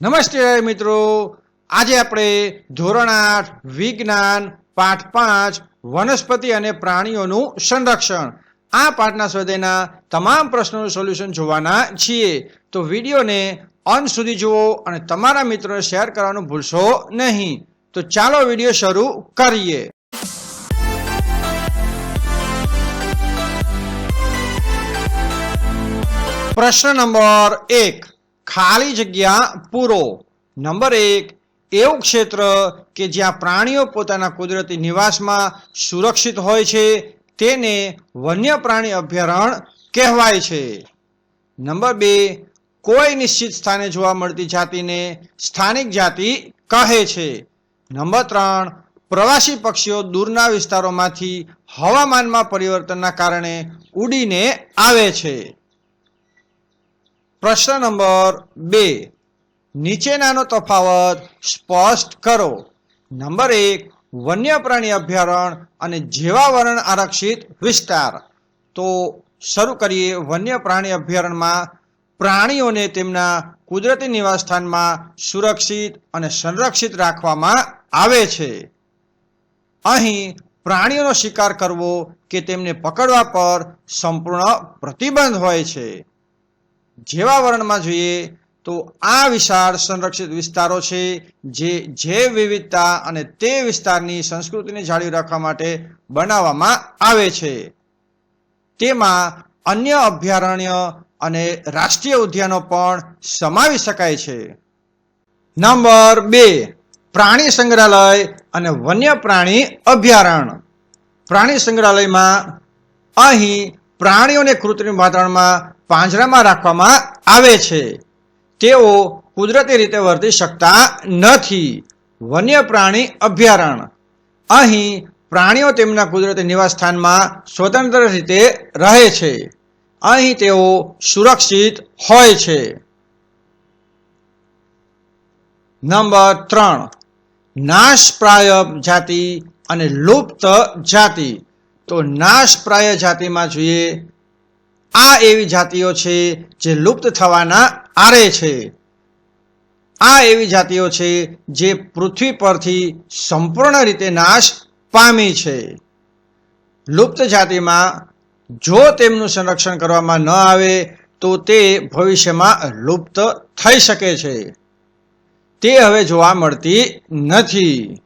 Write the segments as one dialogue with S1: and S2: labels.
S1: નમસ્તે મિત્રો. આજે આપણે ધોરણ આઠ, વિજ્ઞાન, પાઠ પાંચ, વનસ્પતિ અને પ્રાણીઓનું સંરક્ષણ. આ પાઠના સ્વાધ્યાયના તમામ પ્રશ્નોનું સોલ્યુશન જોવાના છીએ. તો વિડીયોને અંત સુધી જુઓ અને તમારા મિત્રોને શેર કરવાનું ભૂલશો નહીં. તો ચાલો વીડિયો શરૂ કરીએ. પ્રશ્ન નંબર એક. ખાલી જગ્યા પૂરો. નંબર એક, એવું ક્ષેત્ર કે જ્યાં પ્રાણીઓ પોતાના કુદરતી નિવાસમાં સુરક્ષિત હોય છે, તેને વન્ય પ્રાણી અભયારણ્ય કહેવાય છે. નંબર બે, કોઈ નિશ્ચિત સ્થાને જોવા મળતી જાતિને સ્થાનિક જાતિ કહે છે. નંબર ત્રણ, પ્રવાસી પક્ષીઓ દૂરના વિસ્તારોમાંથી હવામાનમાં પરિવર્તનના કારણે ઉડીને આવે છે. પ્રશ્ન નંબર બે. નીચેનાનો તફાવત સ્પષ્ટ કરો. નંબર એક વન્ય પ્રાણી અભયારણ્ય અને જેવાવરણ આરક્ષિત વિસ્તાર. તો શરૂ કરીએ વન્ય પ્રાણી અભયારણ્યમાં. પ્રાણીઓને તેમના કુદરતી નિવાસસ્થાનમાં સુરક્ષિત અને સંરક્ષિત રાખવામાં આવે છે. અહીં પ્રાણીઓનો શિકાર કરવો કે તેમને પકડવા પર સંપૂર્ણ પ્રતિબંધ હોય છે. જેવા વર્ણમાં જોઈએ તો આ વિશાળ સંરક્ષિત વિસ્તારો છે જે જૈવ વિવિધતા અને તે વિસ્તારની સંસ્કૃતિને જાળવી રાખવા માટે બનાવવામાં આવે છે. તેમાં અન્ય અભયારણ્ય અને રાષ્ટ્રીય ઉદ્યાનો પણ સમાવી શકાય છે. નંબર બે, પ્રાણી સંગ્રહાલય અને વન્ય પ્રાણી અભયારણ્ય. પ્રાણી સંગ્રહાલયમાં અહીં પ્રાણીઓને કૃત્રિમ વાતાવરણમાં પાંજરામાં રાખવામાં આવે છે. તેઓ કુદરતી રીતે વર્તી શકતા નથી. વન્ય પ્રાણી અભયારણ્ય. અહીં પ્રાણીઓ તેમના કુદરતી નિવાસસ્થાનમાં સ્વતંત્ર રીતે રહે છે. અહીં તેઓ સુરક્ષિત હોય છે. નંબર ત્રણ. નાશપ્રાય જાતિ અને લુપ્ત જાતિ. તો નાશપ્રાય જાતિમાં જોઈએ આ એવી જાતિઓ છે જે લુપ્ત થવાના આરે છે. આ એવી જાતિઓ છે જે પૃથ્વી પરથી સંપૂર્ણ રીતે નાશ પામી છે. લુપ્ત જાતિમાં જો તેમનું સંરક્ષણ કરવામાં ન આવે, તો તે ભવિષ્યમાં લુપ્ત થઈ શકે છે. તે હવે જોવા મળતી નથી.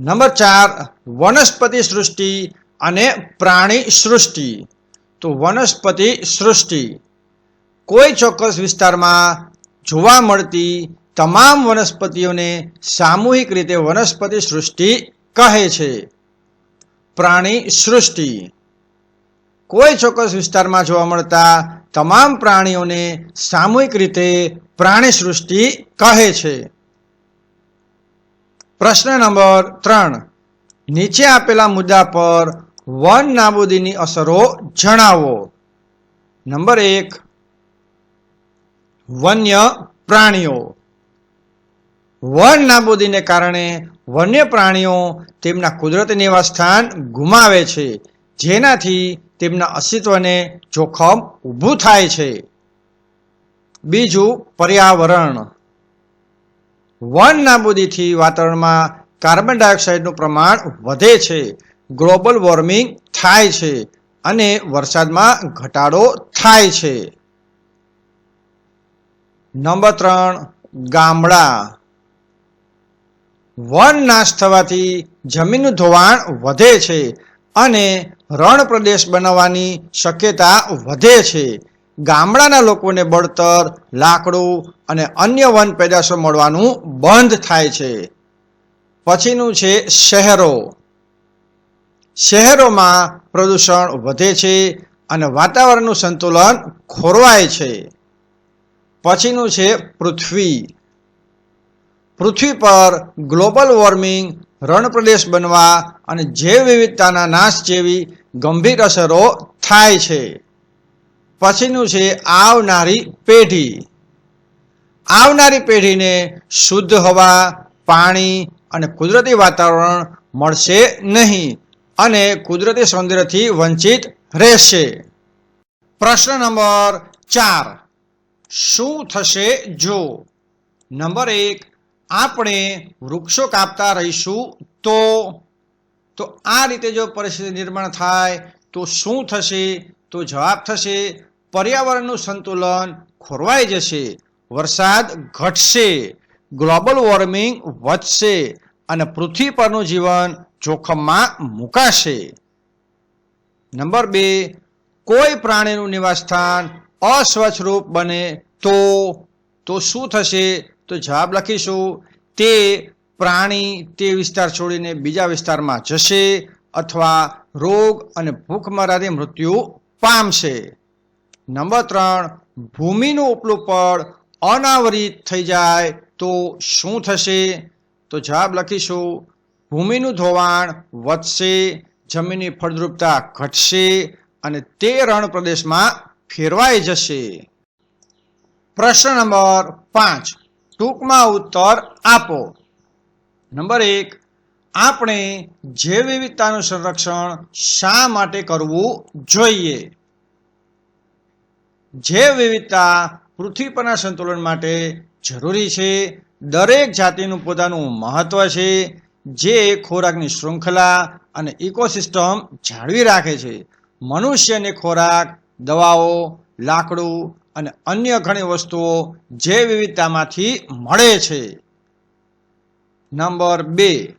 S1: નંબર ચાર, વનસ્પતિ સૃષ્ટિ અને પ્રાણી સૃષ્ટિ, તો વનસ્પતિ સૃષ્ટિ. કોઈ ચોક્કસ વિસ્તારમાં જોવા મળતી તમામ વનસ્પતિઓને સામૂહિક રીતે વનસ્પતિ સૃષ્ટિ કહે છે. પ્રાણી સૃષ્ટિ. કોઈ ચોક્કસ વિસ્તારમાં જોવા મળતા તમામ પ્રાણીઓને સામૂહિક રીતે પ્રાણી સૃષ્ટિ કહે છે. પ્રશ્ન નંબર ત્રણ. નીચે આપેલા મુદ્દા પર વન નાબૂદીની અસરો જણાવો. નંબર એક, વન્ય પ્રાણીઓ. વન નાબૂદીને કારણે વન્ય પ્રાણીઓ તેમના કુદરતી નિવાસસ્થાન ગુમાવે છે. જેનાથી તેમના અસ્તિત્વને જોખમ ઊભું થાય છે. બીજું, પર્યાવરણ. વન નાબૂદીથી વાતાવરણમાં કાર્બન ડાયોક્સાઇડનું પ્રમાણ વધે છે. ગ્લોબલ વોર્મિંગ થાય છે અને વરસાદમાં ઘટાડો થાય છે. નંબર ત્રણ, ગામડા. વન નાશ થવાથી જમીનનું ધોવાણ વધે છે અને રણ પ્રદેશ બનાવવાની શક્યતા વધે છે. ગામડાના લોકોને બળતર, લાકડું અને અન્ય વન પેદાશો મળવાનું બંધ થાય છે. પછીનું છે શહેરો. શહેરોમાં પ્રદૂષણ વધે છે અને વાતાવરણનું સંતુલન ખોરવાય છે. પછીનું છે પૃથ્વી. પૃથ્વી પર ગ્લોબલ વોર્મિંગ, રણપ્રદેશ બનવા અને જૈવ વિવિધતાના નાશ જેવી ગંભીર અસરો થાય છે. પછીનું છે આવનારી પેઢી. આવનારી પેઢીને શુદ્ધ હવા, પાણી અને કુદરતી વાતાવરણ મળશે નહીં. અને કુદરતી સૌંદર્યથી વંચિત રહેશે. પ્રશ્ન નંબર ચાર. શું થશે જો? નંબર એક, આપણે વૃક્ષો કાપતા રહીશું તો? તો આ રીતે જો પરિસ્થિતિ નિર્માણ થાય, તો શું થશે? તો જવાબ થશે, પર્યાવરણનું સંતુલન ખોરવાઈ જશે, વરસાદ ઘટશે, ગ્લોબલ વોર્મિંગ વધશે અને પૃથ્વી પરનું જીવન જોખમમાં મુકાશે. નંબર બે, કોઈ પ્રાણીનું નિવાસસ્થાન અસ્વચ્છ રૂપ બને તો તો શું થશે? તો જવાબ લખીશું. તે પ્રાણી તે વિસ્તાર છોડીને બીજા વિસ્તારમાં જશે અથવા રોગ અને ભૂખમરાથી મૃત્યુ પામશે. નંબર ત્રણ, ભૂમિનું ઉપલું પડ અનાવરિત થઈ જાય તો શું થશે? તો જવાબ લખીશું, ભૂમિનું ધોવાણ વધશે, જમીનની ફળદ્રુપતા ઘટશે અને તે રણ પ્રદેશમાં ફેરવાઈ જશે. પ્રશ્ન નંબર પાંચ, ટૂંકમાં ઉત્તર આપો. નંબર એક, આપણે જૈવ વિવિધતાનું સંરક્ષણ શા માટે કરવું જોઈએ? જૈવ વિવિધતા પૃથ્વી પરના સંતુલન માટે જરૂરી છે. દરેક જાતિનું પોતાનું મહત્વ છે, જે ખોરાકની શૃંખલા અને ઇકોસિસ્ટમ જાળવી રાખે છે. મનુષ્યને ખોરાક, દવાઓ, લાકડું અને અન્ય ઘણી વસ્તુઓ જૈવ વિવિધતામાંથી મળે છે. નંબર બે,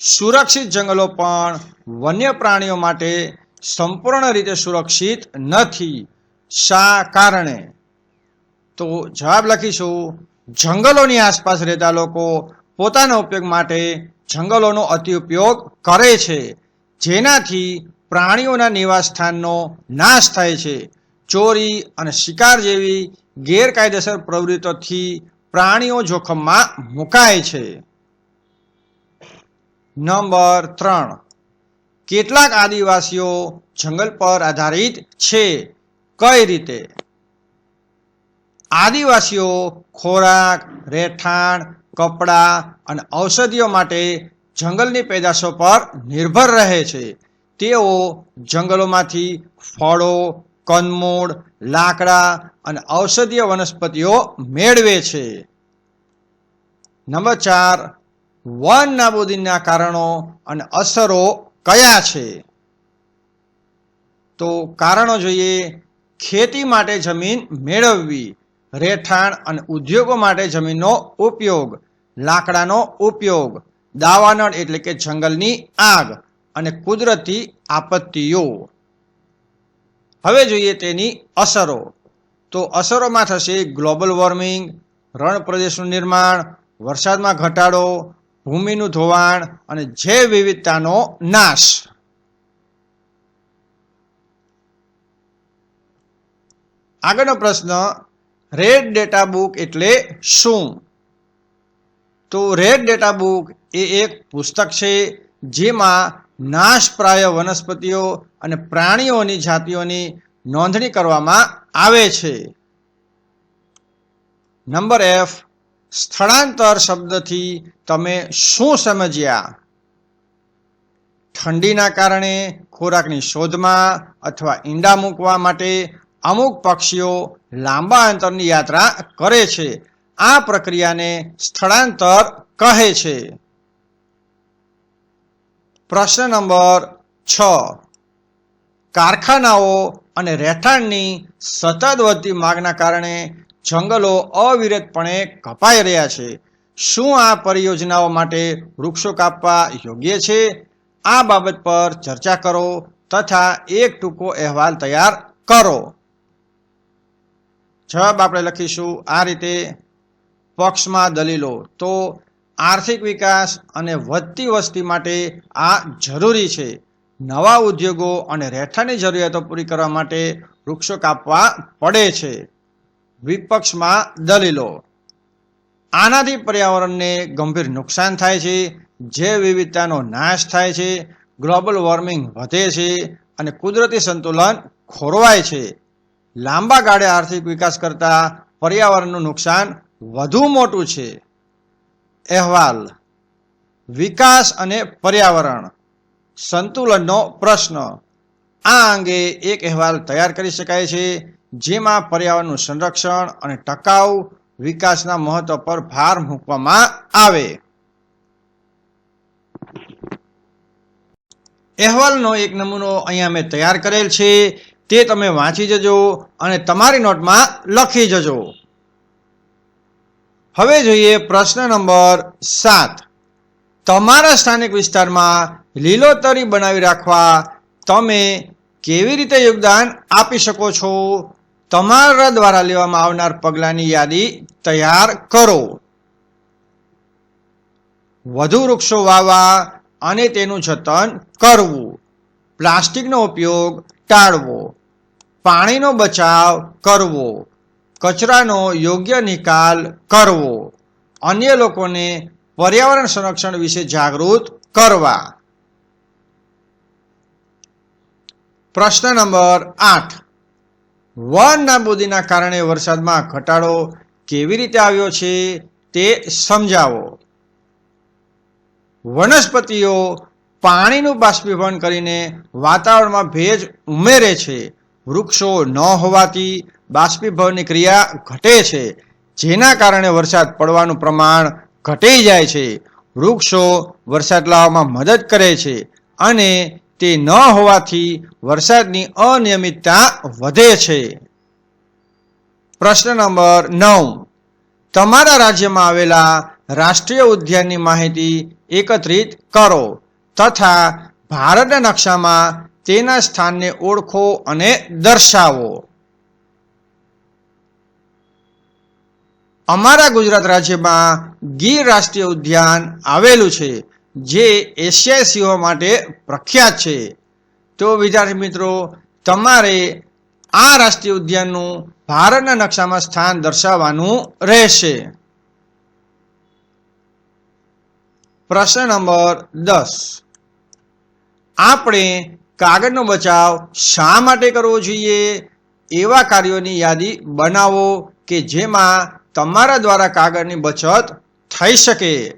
S1: સુરક્ષિત જંગલો પણ વન્ય પ્રાણીઓ માટે સંપૂર્ણ રીતે સુરક્ષિત નથી. શા કારણે? તો જવાબ લખીશું. જંગલોની આસપાસ રહેતા લોકો પોતાના ઉપયોગ માટે જંગલોનો અતિ ઉપયોગ કરે છે. જેનાથી પ્રાણીઓના નિવાસસ્થાનનો નાશ થાય છે. ચોરી અને શિકાર જેવી ગેરકાયદેસર પ્રવૃત્તિઓથી પ્રાણીઓ જોખમમાં મુકાય છે. નંબર ત્રણ. કેટલાક આદિવાસીઓ જંગલ પર આધારિત છે. કઈ રીતે? આદિવાસીઓ ખોરાક, રહેઠાણ, કપડાં અને ઔષધિઓ માટે જંગલની પેદાશો પર નિર્ભર રહે છે. તેઓ જંગલોમાંથી ફળો કનમૂળ લાકડા અને ઔષધીય વનસ્પતિઓ મેળવે છે. નંબર ચાર, વન નાબૂદીના કારણો અને અસરો કયા છે? તો કારણો જોઈએ. ખેતી માટે જમીન મેળવવી. રહેઠાણ અને ઉદ્યોગો માટે જમીનનો ઉપયોગ, લાકડાનો ઉપયોગ, દાવાનળ એટલે કે જંગલની આગ અને કુદરતી આપત્તિઓ. હવે જોઈએ તેની અસરો. તો અસરોમાં થશે ગ્લોબલ વોર્મિંગ, રણ પ્રદેશનું નિર્માણ, વરસાદમાં ઘટાડો, ભૂમિનું ધોવાણ અને જૈવ વિવિધતાનો નાશ. આગળનો પ્રશ્ન રેડ ડેટા બુક એટલે શું? તો રેડ ડેટા બુક એ એક પુસ્તક છે જેમાં નાશપ્રાય વનસ્પતિઓ અને પ્રાણીઓની જાતિઓની નોંધણી કરવામાં આવે છે. નંબર એફ સ્થળાંતર શબ્દથી તમે શું સમજ્યા? ઠંડીના કારણે ખોરાકની શોધમાં અથવા ઈંડા મૂકવા માટે અમુક પક્ષીઓ લાંબા અંતરની યાત્રા કરે છે. આ પ્રક્રિયાને સ્થળાંતર કહે છે. પ્રશ્ન નંબર છ. કારખાનાઓ અને રહેઠાણની સતત વધતી માંગના કારણે જંગલો અવિરતપણે કપાઈ રહ્યા છે. શું આ પરિયોજનાઓ માટે વૃક્ષો કાપવા યોગ્ય છે? આ બાબત પર ચર્ચા કરો તથા એક ટૂંકો અહેવાલ તૈયાર કરો. જવાબ આપણે લખીશું આ રીતે પક્ષમાં દલીલો. તો આર્થિક વિકાસ અને વધતી વસ્તી માટે આ જરૂરી છે. નવા ઉદ્યોગો અને રહેઠાણની જરૂરિયાતો પૂરી કરવા માટે વૃક્ષો કાપવા પડે છે. વિપક્ષમાં દલીલો. આનાથી પર્યાવરણને ગંભીર નુકસાન થાય છે જૈવ વિવિધતાનો નાશ થાય છે, ગ્લોબલ વોર્મિંગ વધે છે અને કુદરતી સંતુલન ખોરવાય છે. લાંબા ગાળે આર્થિક વિકાસ કરતાં પર્યાવરણનું નુકસાન વધુ મોટું છે. અહેવાલ, વિકાસ અને પર્યાવરણ સંતુલનનો પ્રશ્ન. આ અંગે એક અહેવાલ તૈયાર કરી શકાય છે, જેમાં પર્યાવરણનું સંરક્ષણ અને ટકાઉ વિકાસના મહત્વ પર ભાર મૂકવામાં આવે. અહેવાલનો એક નમૂનો અહીંયા મેં તૈયાર કરેલ છે. તે તમે વાંચી જજો અને તમારી નોટમાં લખી જજો. હવે જોઈએ પ્રશ્ન નંબર સાત. તમારા સ્થાનિક વિસ્તારમાં લીલોતરી બનાવી રાખવા તમે કેવી રીતે યોગદાન આપી શકો છો? તમારા દ્વારા લેવામાં આવનાર પગલાંની યાદી તૈયાર કરો. વધુ વૃક્ષો વાવવા અને તેનું જતન કરવું. પ્લાસ્ટિકનો ઉપયોગ ટાળવો. પાણીનો બચાવ કરવો, કચરાનો યોગ્ય નિકાલ કરવો, અન્ય લોકોને પર્યાવરણ સંરક્ષણ વિશે જાગૃત કરવા. પ્રશ્ન નંબર આઠ. વન નાબૂદીના કારણે વરસાદમાં ઘટાડો કેવી રીતે આવ્યો છે તે સમજાવો. વનસ્પતિઓ પાણીનું બાષ્પીભવન કરીને વાતાવરણમાં ભેજ ઉમેરે છે. વૃક્ષો ન હોવાથી બાષ્પીભવનની ક્રિયા ઘટે છે. જેના કારણે વરસાદ પડવાનું પ્રમાણ ઘટી જાય છે. વૃક્ષો વરસાદ લાવવામાં મદદ કરે છે અને તે ન હોવાથી વરસાદની અનિયમિતતા વધે છે. પ્રશ્ન નંબર નવ. તમારા રાજ્યમાં આવેલા રાષ્ટ્રીય ઉદ્યાનની માહિતી એકત્રિત કરો તથા ભારતના નકશામાં તેના સ્થાનને ઓળખો અને દર્શાવો. અમારા ગુજરાત રાજ્યમાં ગીર રાષ્ટ્રીય ઉદ્યાન આવેલું છે, જે એશિયાઈ સિંહો માટે પ્રખ્યાત છે. તો વિદ્યાર્થી મિત્રો, તમારે આ રાષ્ટ્રીય ઉદ્યાનનું ભારતના નકશામાં સ્થાન દર્શાવવાનું રહેશે. પ્રશ્ન નંબર દસ. આપણે કાગળનો બચાવ શા માટે કરવો જોઈએ? એવા કાર્યોની યાદી બનાવો કે જેમાં તમારા દ્વારા કાગળની બચત થઈ શકે.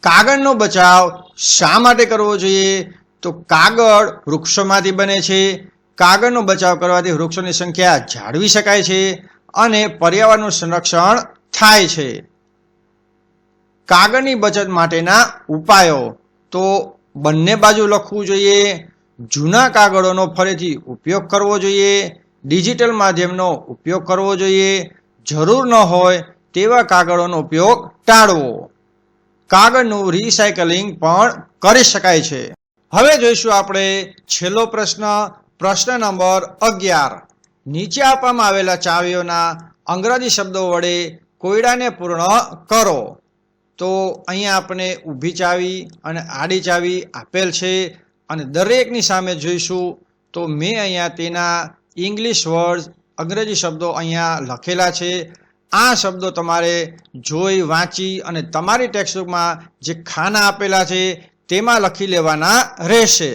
S1: કાગળનો બચાવ શા માટે કરવો જોઈએ? તો કાગળ વૃક્ષોમાંથી બને છે. કાગળનો બચાવ કરવાથી વૃક્ષોની સંખ્યા જાળવી શકાય છે અને પર્યાવરણનું સંરક્ષણ થાય છે. કાગળની બચત માટેના ઉપાયો. તો બંને બાજુ લખવું જોઈએ. જૂના કાગળોનો ફરીથી ઉપયોગ કરવો જોઈએ. ડિજિટલ માધ્યમનો ઉપયોગ કરવો જોઈએ. જરૂર ન હોય તેવા કાગળોનો ઉપયોગ ટાળવો. કાગળનું રિસાયકલિંગ પણ કરી શકાય છે. હવે જોઈશું આપણે છેલ્લો પ્રશ્ન પ્રશ્ન નંબર અગિયાર. નીચે આપવામાં આવેલા ચાવીઓના અંગ્રેજી શબ્દો વડે કોયડાને પૂર્ણ કરો. તો અહીંયા આપણે ઊભી ચાવી અને આડી ચાવી આપેલ છે અને દરેકની સામે જોઈશું તો મેં અહીંયા તેના ઇંગ્લિશ વર્ડ અંગ્રેજી શબ્દો અહીંયા લખેલા છે. આ શબ્દો તમારે જોઈ, વાંચી અને તમારી ટેક્સ્ટબુકમાં જે ખાના આપેલા છે તેમાં લખી લેવાના રહેશે.